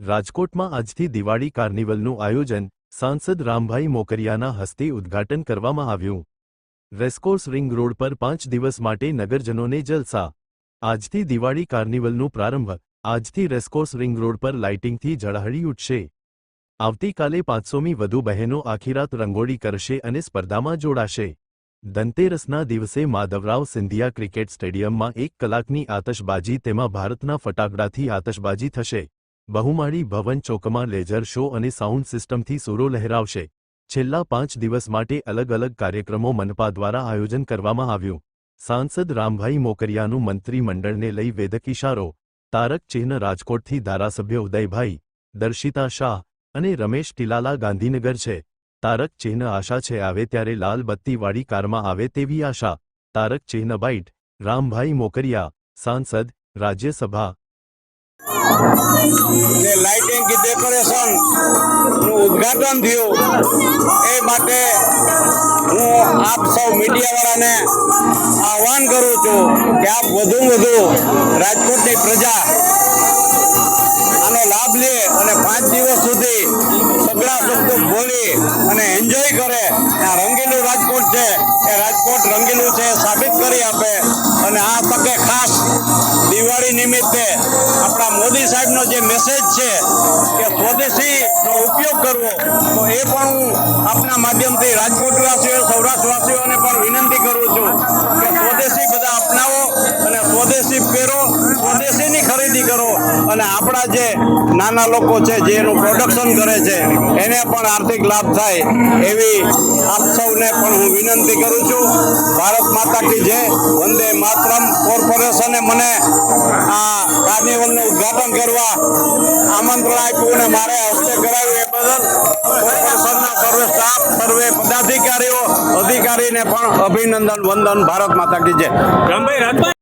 રાજકોટમાં આજથી દિવાળી કાર્નિવલનું આયોજન સાંસદ રામભાઈ મોકરિયાના હસ્તે ઉદ્ઘાટન કરવામાં આવ્યું. રેસકોર્સ રિંગ રોડ પર પાંચ દિવસ માટે નગરજનોને જલસા. આજથી દિવાળી કાર્નિવલનું પ્રારંભ. આજથી રેસકોર્સ રિંગ રોડ પર લાઇટિંગથી ઝળહળી ઉઠશે. આવતીકાલે પાંચસોમી વધુ બહેનો આખી રાત રંગોળી કરશે અને સ્પર્ધામાં જોડાશે. ધનતેરસના દિવસે માધવરાવ સિંધિયા ક્રિકેટ સ્ટેડિયમમાં એક કલાકની આતશબાજી, તેમાં ભારતના ફટાકડાથી આતશબાજી થશે. બહુમાળી ભવન ચોકમાં લેઝર શો અને સાઉન્ડ સિસ્ટમથી સૂરો લહેરાવશે. છેલ્લા પાંચ દિવસ માટે અલગ અલગ કાર્યક્રમો મનપા દ્વારા આયોજન કરવામાં આવ્યું. સાંસદ રામભાઈ મોકરિયાનું મંત્રીમંડળને લઈ વેદક ઇશારો. તારક ચિહ્ન રાજકોટથી ધારાસભ્ય ઉદયભાઈ, દર્શિતા શાહ અને રમેશ ટીલાલા ગાંધીનગર છે. તારક ચિહ્ન આશા છે આવે ત્યારે લાલ બત્તીવાળી કારમાં આવે તેવી આશા. તારક ચિહ્ન બાઇટ રામભાઈ મોકરિયા, સાંસદ, રાજ્યસભા જે લાઇટિંગ ડેકોરેશનનું ઉદ્ઘાટન થયું, એ માટે હું આપ સૌ મીડિયાવાળાને આહવાન કરું છું કે આપ વધુ વધુ રાજકોટની પ્રજા આનો લાભ લે અને પાંચ દિવસ સુધી સગડા શબ્દો બોલી અને એન્જોય કરે. આ રંગીલું રાજકોટ છે, એ રાજકોટ રંગીલું છે સાબિત કરી આપે. અને આ તકે ખાસ દિવાળી નિમિત્તે સાહેબનો જે મેસેજ છે કે સ્વદેશીનો ઉપયોગ કરવો, તો એ પણ હું આપના માધ્યમથી રાજકોટવાસીઓ સૌરાષ્ટ્રવાસીઓને પણ વિનંતી કરું છું કે સ્વદેશી બધા અપનાવો અને સ્વદેશી પહેરો, સ્વદેશીની ખરીદી કરો અને આપણા જે નાના લોકો છે જે એનું પ્રોડક્શન કરે છે, એને પણ આર્થિક લાભ થાય એવી આપ સૌને પણ હું વિનંતી કરું છું. ભારત માતા કી જય. વંદે માતરમ કોર્પોરેશને મને આ કાર્નિવલનું ઉદ્ઘાટન કરવા આમંત્રણ આપ્યું અને મારે હસ્તે કરાવ્યું એ બદલ કોર્પોરેશનના સર્વે સ્ટાફ સર્વે પદાધિકારીઓ, અધિકારીને પણ અભિનંદન, વંદન, ભારત માતા કી જય. રામભાઈ.